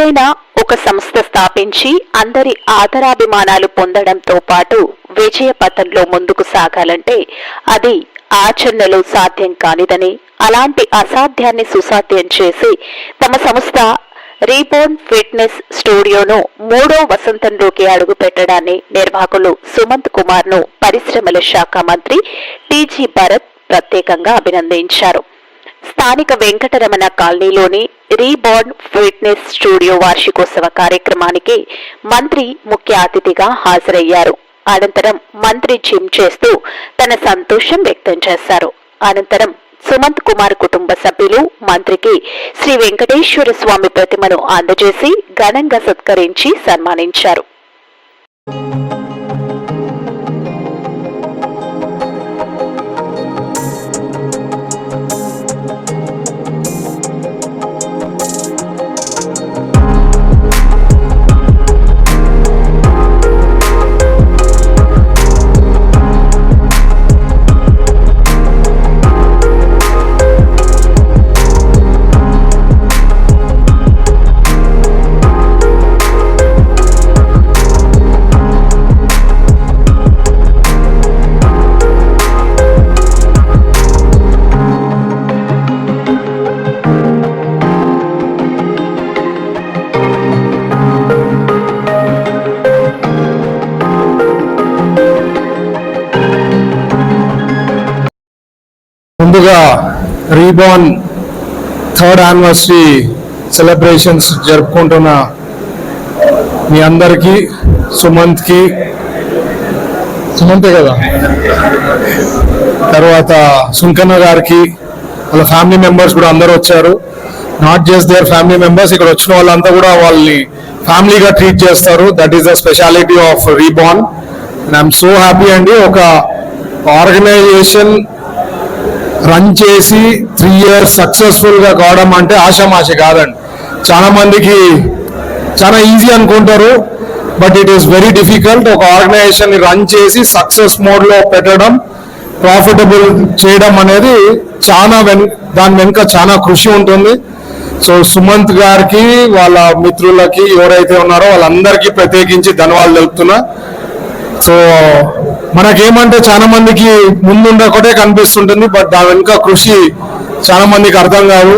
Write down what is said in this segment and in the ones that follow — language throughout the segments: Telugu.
ఏదైనా ఒక సంస్థ స్థాపించి అందరి ఆదరాభిమానాలు పొందడంతో పాటు విజయ పథంలో ముందుకు సాగాలంటే అది ఆచరణలో సాధ్యం కానిదని అలాంటి అసాధ్యాన్ని సుసాధ్యం చేసి తమ సంస్థ రీబోర్న్ ఫిట్నెస్ స్టూడియోను మూడో వసంతంలోకి అడుగు పెట్టడాన్ని నిర్వాహకులు సుమంత్ కుమార్ను పరిశ్రమల శాఖ మంత్రి టీజీ భరత్ ప్రత్యేకంగా అభినందించారు. స్థానిక వెంకటరమణ కాలనీలోని రీబోర్న్ ఫిట్నెస్ స్టూడియో వార్షికోత్సవ కార్యక్రమానికి మంత్రి ముఖ్య అతిథిగా హాజరయ్యారు. అనంతరం మంత్రి జిమ్ చేస్తూ తన సంతోషం వ్యక్తం చేశారు. అనంతరం సుమంత్ కుమార్ కుటుంబ సభ్యులు మంత్రికి శ్రీ వెంకటేశ్వర స్వామి ప్రతిమను అందజేసి ఘనంగా సత్కరించి సన్మానించారు. ముందుగా రీబాన్ థర్డ్ యానివర్సరీ సెలబ్రేషన్స్ జరుపుకుంటున్న మీ అందరికీ సుమంత్కి సుమంతే కదా? తర్వాత సుంకన్న గారికి వాళ్ళ ఫ్యామిలీ మెంబర్స్ కూడా అందరూ వచ్చారు. Not just their family members ఇక్కడ వచ్చిన వాళ్ళంతా కూడా వాళ్ళని ఫ్యామిలీగా ట్రీట్ చేస్తారు. That is the speciality of Reborn and I'm so happy అండి. ఒక ఆర్గనైజేషన్ రన్ చేసి త్రీ ఇయర్స్ సక్సెస్ఫుల్గా కావడం అంటే ఆషామాష కాదండి. చాలా మందికి చాలా ఈజీ అనుకుంటారు but it is very difficult ఒక ఆర్గనైజేషన్ రన్ చేసి సక్సెస్ మోడ్లో పెట్టడం ప్రాఫిటబుల్ చేయడం అనేది చాలా వెన్ దాని వెనుక చాలా కృషి ఉంటుంది. సో సుమంత్ గారికి వాళ్ళ మిత్రులకి ఎవరైతే ఉన్నారో వాళ్ళందరికీ ప్రత్యేకించి ధన్యవాదాలు తెలుపుతున్నా. సో మనకేమంటే చాలా మందికి ముందుండ ఒకటే కనిపిస్తుంటుంది బట్ దాని వెనుక కృషి చాలా మందికి అర్థం కాదు.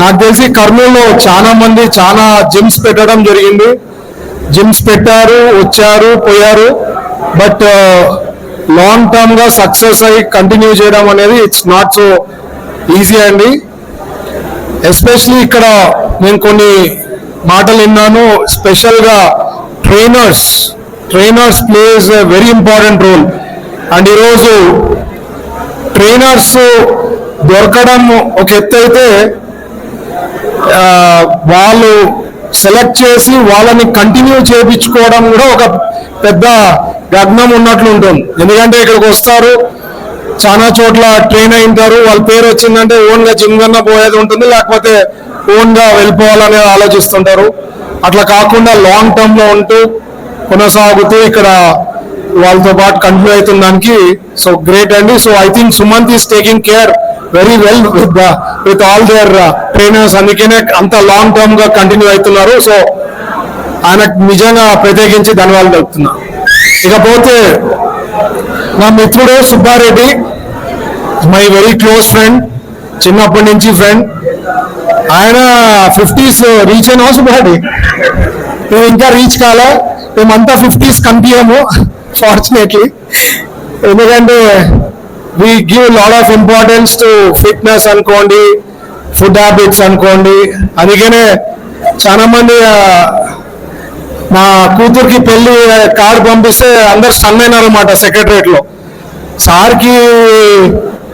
నాకు తెలిసి కర్నూలులో చాలా మంది చాలా జిమ్స్ పెట్టడం జరిగింది. జిమ్స్ పెట్టారు వచ్చారు పోయారు. బట్ లాంగ్ టర్మ్గా సక్సెస్ అయ్యి కంటిన్యూ చేయడం అనేది ఇట్స్ నాట్ సో ఈజీ అండి. ఎస్పెషలీ ఇక్కడ నేను కొన్ని మాటలు విన్నాను. స్పెషల్గా trainers trainers plays very important role and ఈరోజు ట్రైనర్స్ దొరకడం ఒక ఎత్తు అయితే వాళ్ళు సెలెక్ట్ చేసి వాళ్ళని కంటిన్యూ చేయించుకోవడం కూడా ఒక పెద్ద గగ్నం ఉన్నట్లు ఉంటుంది. ఎందుకంటే ఇక్కడికి వస్తారు చాలా చోట్ల ట్రైన్ అయింటారు వాళ్ళ పేరు వచ్చిందంటే ఓన్గా జిమ్ కన్నా పోయేది ఉంటుంది లేకపోతే ఓన్గా వెళ్ళిపోవాలనేది వెళ్ళిపోవాలని ఆలోచిస్తుంటారు. అట్లా కాకుండా లాంగ్ టర్మ్లో ఉంటూ కొనసాగుతూ ఇక్కడ వాళ్ళతో పాటు కంటిన్యూ అవుతున్న దానికి సో గ్రేట్ అండి. So I think Sumanth is taking care very well with with all their uh, trainers. అందుకనే అంత లాంగ్ టర్మ్గా కంటిన్యూ అవుతున్నారు. సో ఆయన నిజంగా ప్రత్యేకించి ధన్యవాదాలు తెలుపుతున్నా. ఇకపోతే నా మిత్రుడు Subbareddy my very close friend చిన్నప్పటి నుంచి ఫ్రెండ్. ఆయన ఫిఫ్టీస్ రీచ్ అయినా సుబ్బారెడ్డి. ఇంకా రీచ్ కాలే? మేమంతా ఫిఫ్టీస్ కనిపించాము ఫార్చునేట్లీ ఎందుకంటే we give lot of importance to fitness అనుకోండి ఫుడ్ హ్యాబిట్స్ అనుకోండి. అందుకనే చాలా మంది మా కూతురికి పెళ్ళి కార్డు పంపిస్తే అందరు సన్ అనమాట సెక్రటరేట్లో సార్కి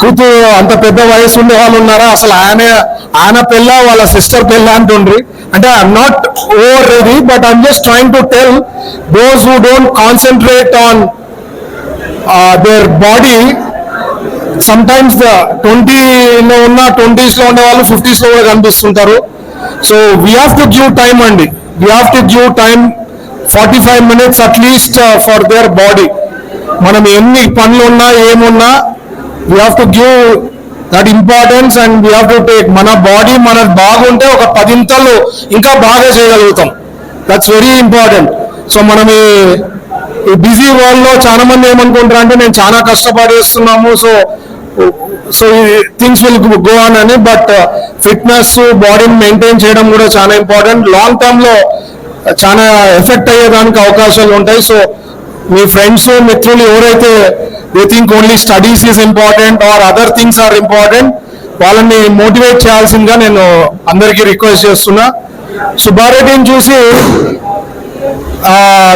కూతురు అంత పెద్ద వయసు ఉండే వాళ్ళు ఉన్నారా? అసలు ఆయన ఆయన పెళ్ళ వాళ్ళ సిస్టర్ పెళ్ళ అంటుండ్రి. అంటే I'm not over ready but I'm just trying to tell those who don't concentrate on their body some times ట్వంటీలో ఉన్న ట్వంటీస్లో ఉండే వాళ్ళు ఫిఫ్టీస్లో కూడా కనిపిస్తుంటారు. So we have to give time అండి. We have to give time forty five minutes at least for their body మనం ఎన్ని పనులు ఉన్నా ఏమున్నా we have to give that importance and we have to take మన బాడీ మన బాగుంటే ఒక పదింతలు ఇంకా బాగా చేయగలుగుతాం. దట్స్ వెరీ ఇంపార్టెంట్ సో మనం ఈ బిజీ వరల్డ్లో చాలా మంది ఏమనుకుంటారు అంటే నేను చాలా కష్టపడేస్తున్నాము so so things will go on అని. బట్ ఫిట్నెస్ బాడీని మెయింటైన్ చేయడం కూడా చాలా ఇంపార్టెంట్ లాంగ్ టర్మ్లో చాలా ఎఫెక్ట్ అయ్యేదానికి అవకాశాలు ఉంటాయి. సో మీ ఫ్రెండ్స్ మిత్రులు ఎవరైతే they think only studies is important or other things are important వాళ్ళని మోటివేట్ చేయాల్సిందిగా నేను అందరికీ రిక్వెస్ట్ చేస్తున్నా. సుబ్బారెడ్డిని చూసి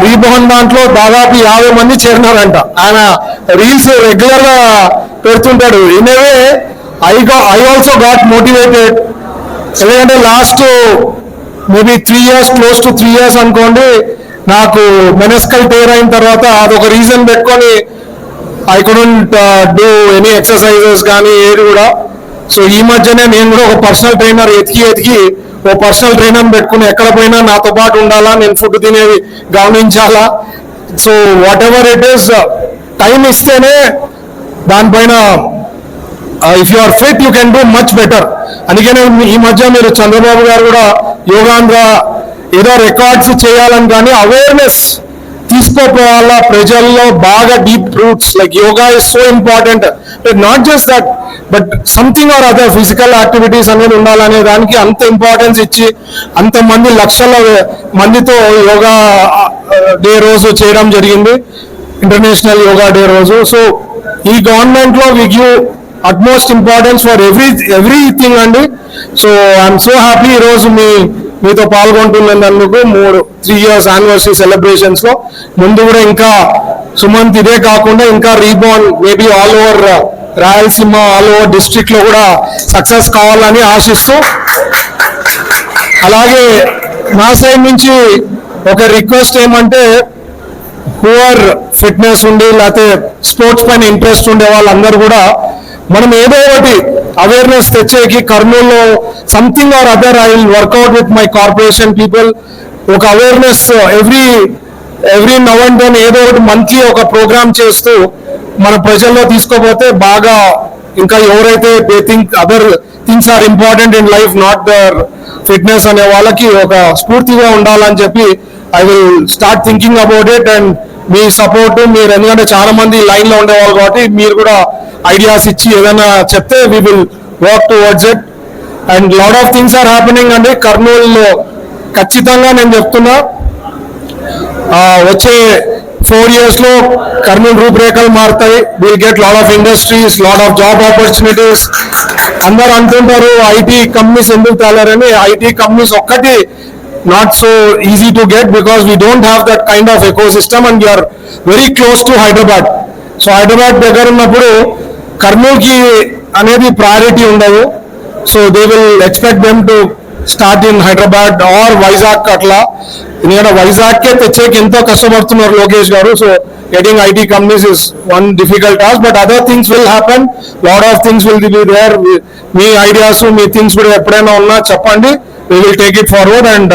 రీబోహన్ దాంట్లో దాదాపు యాభై మంది చేరినారంట. ఆయన రీల్స్ రెగ్యులర్గా పెడుతుంటాడు. Anyway I got I also got motivated ఎందుకంటే last maybe three years close to three years అనుకోండి నాకు మెనస్కల్ టేర్ అయిన తర్వాత అదొక రీజన్ పెట్టుకొని I couldn't do any exercises కానీ ఏది కూడా. సో ఈ మధ్యనే నేను కూడా ఒక పర్సనల్ ట్రైనర్ ఎతికి ఎతికి ఓ పర్సనల్ ట్రైనర్ పెట్టుకుని ఎక్కడ పోయినా నాతో పాటు ఉండాలా నేను ఫుడ్ తినేది గమనించాలా. So whatever it is time ఇస్తేనే దానిపైన if you are fit you can do much better అందుకనే ఈ మధ్య మీరు చంద్రబాబు గారు కూడా యోగాంధ్ర ఏదో రికార్డ్స్ చేయాలని కానీ అవేర్నెస్ తీసుకోపోవాలా ప్రజల్లో బాగా deep roots like yoga is so important not just that but something or other physical activities అనేది ఉండాలనే దానికి అంత ఇంపార్టెన్స్ ఇచ్చి అంత మంది లక్షల మందితో యోగా డే రోజు చేయడం జరిగింది. ఇంటర్నేషనల్ యోగా డే రోజు. సో ఈ గవర్నమెంట్లో we give utmost importance for every everything అండి. సో ఐఎమ్ సో హ్యాపీ ఈ రోజు మీ మీతో పాల్గొంటున్నందుకు మూడు త్రీ ఇయర్స్ యానివర్సరీ సెలబ్రేషన్స్లో. ముందు కూడా ఇంకా సుమంత్ ఇదే కాకుండా ఇంకా Rebound maybe all over Rayalaseema all over డిస్ట్రిక్ట్లో కూడా సక్సెస్ కావాలని ఆశిస్తూ. అలాగే నా సైడ్ నుంచి ఒక రిక్వెస్ట్ ఏమంటే పువర్ ఫిట్నెస్ ఉండి లేకపోతే స్పోర్ట్స్ పైన ఇంట్రెస్ట్ ఉండే వాళ్ళందరూ కూడా మనం ఏదో ఒకటి అవేర్నెస్ తెచ్చేకి కర్నూలులో something or other I will work out with my corporation people ఒక అవేర్నెస్ ఎవ్రీ ఎవ్రీ నవ్ ఏదో ఒకటి మంత్లీ ఒక ప్రోగ్రామ్ చేస్తూ మన ప్రజల్లో తీసుకోపోతే బాగా ఇంకా ఎవరైతే they think other things are important in life not their fitness అనే వాళ్ళకి ఒక స్ఫూర్తిగా ఉండాలని చెప్పి I will start thinking about it and me support మీరు ఎందుకంటే చాలా మంది లైన్లో ఉండేవాళ్ళు కాబట్టి మీరు కూడా ఐడియాస్ ఇచ్చి ఏదైనా చెప్తే we will work towards it and lot of things are happening అండి. కర్నూలులో ఖచ్చితంగా నేను చెప్తున్నా. వచ్చే ఫోర్ ఇయర్స్లో కర్నూలు రూపురేఖలు మారుతాయి. Will get lot of industries lot of job opportunities అందరు అంటుంటారు ఐటీ కంపెనీస్ ఎందుకు తేలారని? ఐటీ కంపెనీస్ ఒక్కటి not so easy to get because we don't have that kind of ecosystem and are very close to Hyderabad so Hyderabad దగ్గర ఉన్నప్పుడు కర్నూలుకి అనేది ప్రయారిటీ ఉండదు. So they will expect them to start in Hyderabad or Vizag అట్లా. ఎందుకంటే వైజాగ్కే తెచ్చేకి ఎంతో కష్టపడుతున్నారు Lokesh garu. So getting IT companies is one difficult task but other things will happen lot of things will be there మీ ఐడియాస్ మీ థింగ్స్ కూడా ఎప్పుడైనా ఉన్నా చెప్పండి. We will take it forward and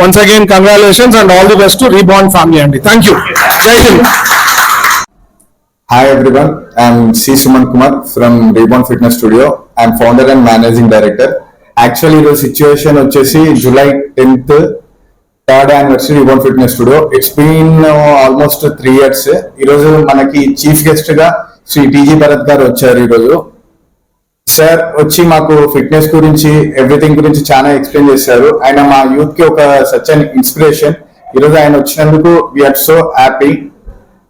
once again congratulations and all the best to Rebound family అండి thank you Jai Hind Hi everyone, I'm C. Suman Kumar from Rebound Fitness Studio. I'm founder and managing director. Actually ఈరోజు సిచ్యువేషన్ వచ్చేసి July tenth third anniversary Rebound fitness studio it's been almost three years ఈరోజు మనకి చీఫ్ గెస్ట్గా శ్రీ టీజీ భరత్ గారు వచ్చారు ఈరోజు. సార్ వచ్చి మాకు ఫిట్నెస్ గురించి ఎవ్రీథింగ్ గురించి చాలా ఎక్స్ప్లెయిన్ చేశారు. ఆయన మా యూత్కి ఒక సచ్ అన్ ఇన్స్పిరేషన్. ఈరోజు ఆయన వచ్చినందుకు we are so happy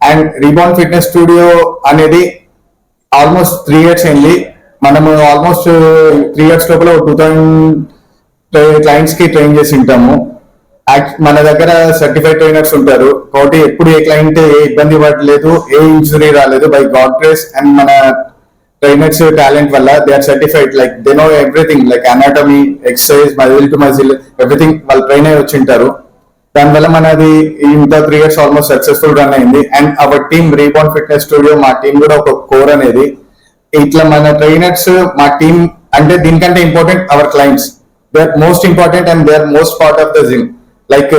and Rebound fitness studio అనేది ఆల్మోస్ట్ త్రీ ఇయర్స్ అయింది. మనము ఆల్మోస్ట్ త్రీ ఇయర్స్ లోపల టూ థౌసండ్ క్లయింట్స్కి ట్రైన్ చేసి ఉంటాము. మన దగ్గర సర్టిఫైడ్ ట్రైనర్స్ ఉంటారు. కాబట్టి ఎప్పుడు ఏ క్లయింట్ ఏ ఇబ్బంది పడలేదు ఏ ఇంజురీ రాలేదు. బై గాడ్ గ్రేస్ అండ్ మన ట్రైనర్స్ టాలెంట్ వల్ల they are certified like they know everything like anatomy exercise muscle to muscle everything వాళ్ళు ట్రైన్ అయ్యి వచ్చి ఉంటారు దానివల్ల మనది ఇంత three years almost successful run అయింది. And our team Rebound fitness studio మా టీం కూడా ఒక కోర్ అనేది. ఇట్లా మన ట్రైనర్స్ మా టీం అంటే దీనికంటే important our clients they are most important and they are most part of the gym like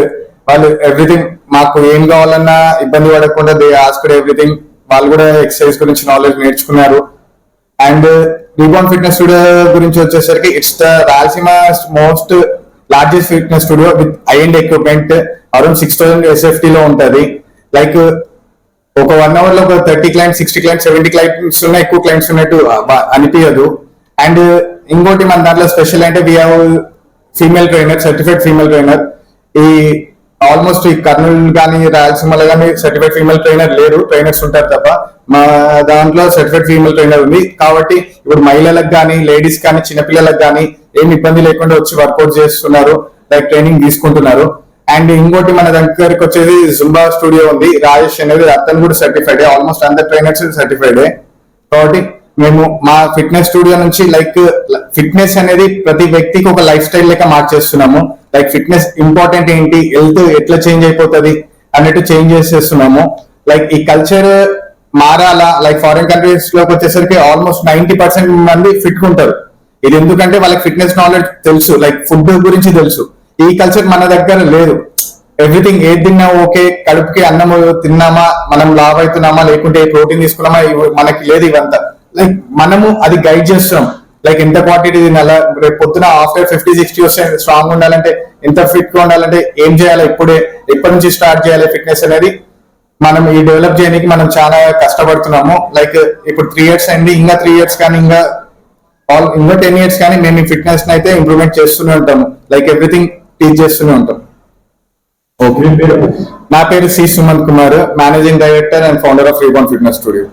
వాళ్ళు ఎవ్రీథింగ్ మాకు ఏం కావాలన్నా ఇబ్బంది పడకుండా దే ఆస్కుడ్ ఎవ్రీథింగ్ వాళ్ళు కూడా ఎక్సర్సైజ్ గురించి నాలెడ్జ్ నేర్చుకున్నారు. అండ్ రీబాన్ ఫిట్నెస్ స్టూడియో గురించి వచ్చేసరికి it's the Rayalaseema most largest fitness studio with high-end equipment around six thousand SFT లో ఉంటది. లైక్ ఒక వన్ అవర్లో ఒక thirty clients sixty clients seventy clients ఉన్నాయి ఎక్కువ క్లైంట్స్ ఉన్నట్టు అనిపించదు అండ్ ఇంకోటి మన దాంట్లో స్పెషల్ అంటే we have female trainer certified female trainer ఈ ఆల్మోస్ట్ ఈ కర్నూలు కానీ రాయలసీమలో కానీ సర్టిఫైడ్ ఫీమేల్ ట్రైనర్ లేరు ట్రైనర్స్ ఉంటారు తప్ప. మా దాంట్లో సర్టిఫైడ్ ఫీమేల్ ట్రైనర్ ఉంది. కాబట్టి ఇప్పుడు మహిళలకు కానీ లేడీస్ కానీ చిన్నపిల్లలకు కానీ ఏం ఇబ్బంది లేకుండా వచ్చి వర్కౌట్ చేస్తున్నారు. లైక్ ట్రైనింగ్ తీసుకుంటున్నారు. అండ్ ఇంకోటి మన దగ్గరికి వచ్చేది జుంబా స్టూడియో ఉంది. రాజేష్ అనేది అతను కూడా సర్టిఫైడ్ ఆల్మోస్ట్ అందర్ ట్రైనర్స్ సర్టిఫైడ్ కాబట్టి మేము మా ఫిట్నెస్ స్టూడియో నుంచి లైక్ ఫిట్నెస్ అనేది ప్రతి వ్యక్తికి ఒక లైఫ్ స్టైల్ లెక్క మార్చేస్తున్నాము. లైక్ ఫిట్నెస్ ఇంపార్టెంట్ ఏంటి? హెల్త్ ఎట్లా చేంజ్ అయిపోతుంది? అన్నట్టు చేంజ్ చేసేస్తున్నాము. లైక్ ఈ కల్చర్ మారాలా లైక్ ఫారిన్ కంట్రీస్లోకి వచ్చేసరికి ఆల్మోస్ట్ నైన్టీ పర్సెంట్ మంది ఫిట్ ఉంటారు. ఇది ఎందుకంటే వాళ్ళకి ఫిట్నెస్ నాలెడ్జ్ తెలుసు లైక్ ఫుడ్ గురించి తెలుసు. ఈ కల్చర్ మన దగ్గర లేదు. ఎవ్రీథింగ్ ఏది తిన్నా ఓకే కడుపుకి అన్నం తిన్నామా మనం లావ్ అవుతున్నామా లేకుంటే ప్రోటీన్ తీసుకున్నామా ఇవి మనకి లేదు ఇవంతా. లైక్ మనము అది గైడ్ చేస్తున్నాం. లైక్ ఎంత క్వాంటిటీ తినాలా రేపు పొద్దున ఆఫ్టర్ ఫిఫ్టీ సిక్స్టీ వస్తే స్ట్రాంగ్ ఉండాలంటే ఎంత ఫిట్గా ఉండాలంటే ఏం చేయాలి ఇప్పుడే ఎప్పటి నుంచి స్టార్ట్ చేయాలి ఫిట్నెస్ అనేది? మనం ఈ డెవలప్ చేయడానికి మనం చాలా కష్టపడుతున్నాము. లైక్ ఇప్పుడు త్రీ ఇయర్స్ అయింది. ఇంకా త్రీ ఇయర్స్ కానీ ఇంకా ఆల్ ఇంకా టెన్ ఇయర్స్ కానీ మేము ఈ ఫిట్నెస్ అయితే ఇంప్రూవ్మెంట్ చేస్తూనే ఉంటాము. లైక్ ఎవ్రీథింగ్ టీచ్ చేస్తూనే ఉంటాం. ఓకే నా పేరు C Sumanth Kumar. Managing director and founder of Rebound fitness studio